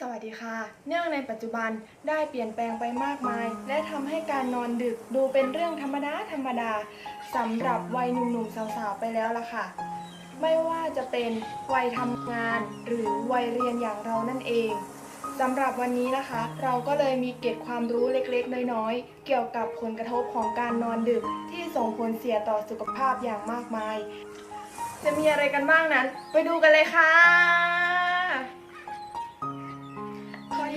สวัสดีค่ะ เนื่องในปัจจุบันได้เปลี่ยนแปลงไปมากมาย และทำให้การนอนดึกดูเป็นเรื่องธรรมดาธรรมดาสำหรับวัยหนุ่มๆสาวๆไปแล้วล่ะค่ะ ไม่ว่าจะเป็นวัยทำงานหรือวัยเรียนอย่างเรานั่นเองสำหรับวันนี้นะคะ เราก็เลยมีเกร็ดความรู้เล็กๆ น้อยๆ เกี่ยวกับผลกระทบของการนอนดึกที่ส่งผลเสียต่อสุขภาพอย่างมากมาย จะมีอะไรกันบ้างนั้น ไปดูกันเลยค่ะ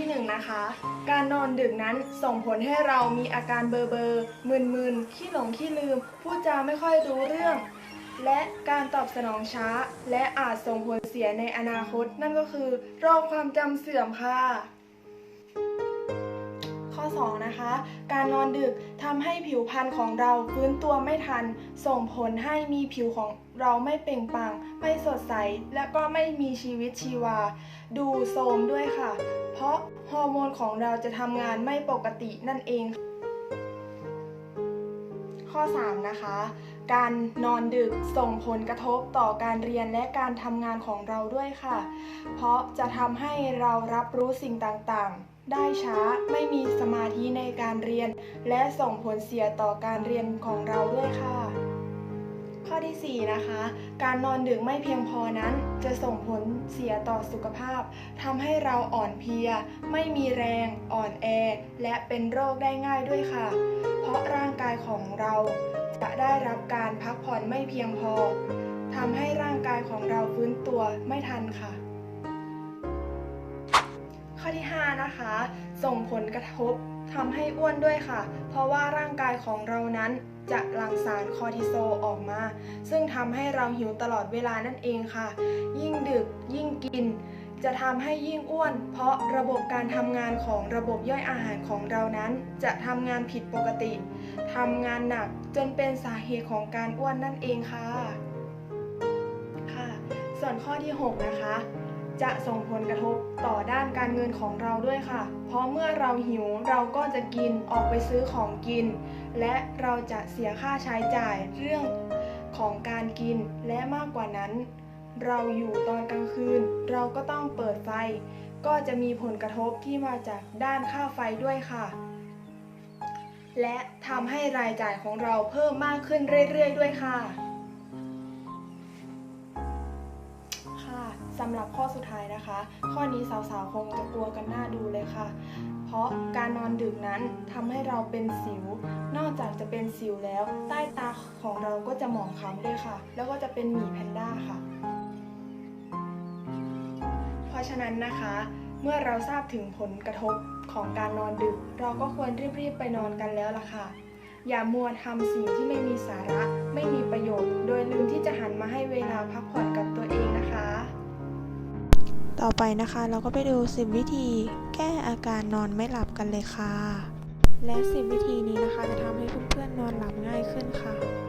ที่หนึ่งนะคะ การนอนดึกนั้นส่งผลให้เรามีอาการเบอร์เบอร์มึนมึนขี้หลงขี้ลืม พูดจาไม่ค่อยรู้เรื่อง และการตอบสนองช้า และอาจส่งผลเสียในอนาคต นั่นก็คือโรคความจำเสื่อมค่ะ ข้อ 2 นะคะ การนอนดึกทำให้ผิวพรรณของเราฟื้นตัวไม่ทัน ส่งผลให้มีผิวของเราไม่เปล่งปลั่งไม่สดใส และก็ไม่มีชีวิตชีวา ดูโทรมด้วยค่ะ เพราะฮอร์โมนของเราจะทำงานไม่ปกตินั่นเอง ข้อ 3 นะคะการนอนดึกส่งผลกระทบต่อการเรียนและการทำงานของเราด้วยค่ะ เพราะจะทำให้เรารับรู้สิ่งต่างๆ ได้ช้าไม่มีสมาธิในการเรียน และส่งผลเสียต่อการเรียนของเราด้วยค่ะ ข้อที่ 4 นะคะ การนอนดึกไม่เพียงพอนั้น จะส่งผลเสียต่อสุขภาพทำให้เราอ่อนเพลีย ไม่มีแรง อ่อนแอ และเป็นโรคได้ง่ายด้วยค่ะ เพราะร่างกายของเราจะได้รับการพักผ่อนไม่เพียงพอทำให้ร่างกายของเราฟื้นตัวไม่ทันค่ะ ข้อที่ 5 นะคะ ส่งผลกระทบทำให้อ้วนด้วยค่ะ เพราะว่าร่างกายของเรานั้นจะหลั่งสารคอร์ติโซออกมา ซึ่งทำให้เราหิวตลอดเวลานั่นเองค่ะ ยิ่งดึกยิ่งกิน จะทำให้ยิ่งอ้วน เพราะระบบการทำงานของระบบย่อยอาหารของเรานั้น จะทำงานผิดปกติทำงานหนักจนเป็นสาเหตุของการอ้วนนั่นเองค่ะ ค่ะ ส่วนข้อที่ 6 นะคะ จะส่งผลกระทบต่อด้านการเงินของเราด้วยค่ะ เพราะเมื่อเราหิวเราก็จะกินออกไปซื้อของกิน และเราจะเสียค่าใช้จ่ายเรื่องของการกินและมากกว่านั้น เราอยู่ตอนกลางคืน เราก็ต้องเปิดไฟ ก็จะมีผลกระทบที่มาจากด้านค่าไฟด้วยค่ะ และทำให้รายจ่ายของเราเพิ่มมากขึ้นเรื่อยๆ ด้วยค่ะำหรับข้อสุดท้ายนะคะ ข้อนี้สาวๆ คงจะกลัวกันหน้าดูเลยค่ะ เพราะการนอนดึกนั้นทำให้เราเป็นสิว นอกจากจะเป็นสิวแล้ว ใต้ตาของเราก็จะหมองคล้ำด้วยค่ะ แล้วก็จะเป็นหมีแพนด้าค่ะ เพราะฉะนั้นนะคะ เมื่อเราทราบถึงผลกระทบของการนอนดึก เราก็ควรรีบๆ ไปนอนกันแล้วล่ะค่ะอย่ามัวทำสิ่งที่ไม่มีสาระ ไม่มีประโยชน์ โดยลืมที่จะหันมาให้เวลาพักผ่อน ต่อไปนะคะเราก็ไปดู 10 วิธีแก้อาการนอนไม่หลับกันเลยค่ะ และ 10 วิธีนี้นะคะจะทำให้เพื่อนๆนอนหลับง่ายขึ้นค่ะ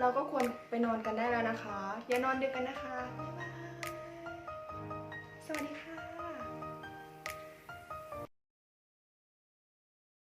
เราก็ควรไปนอนกันได้แล้วนะคะ อย่านอนดึกกันนะคะ บ๊ายบาย สวัสดีค่ะ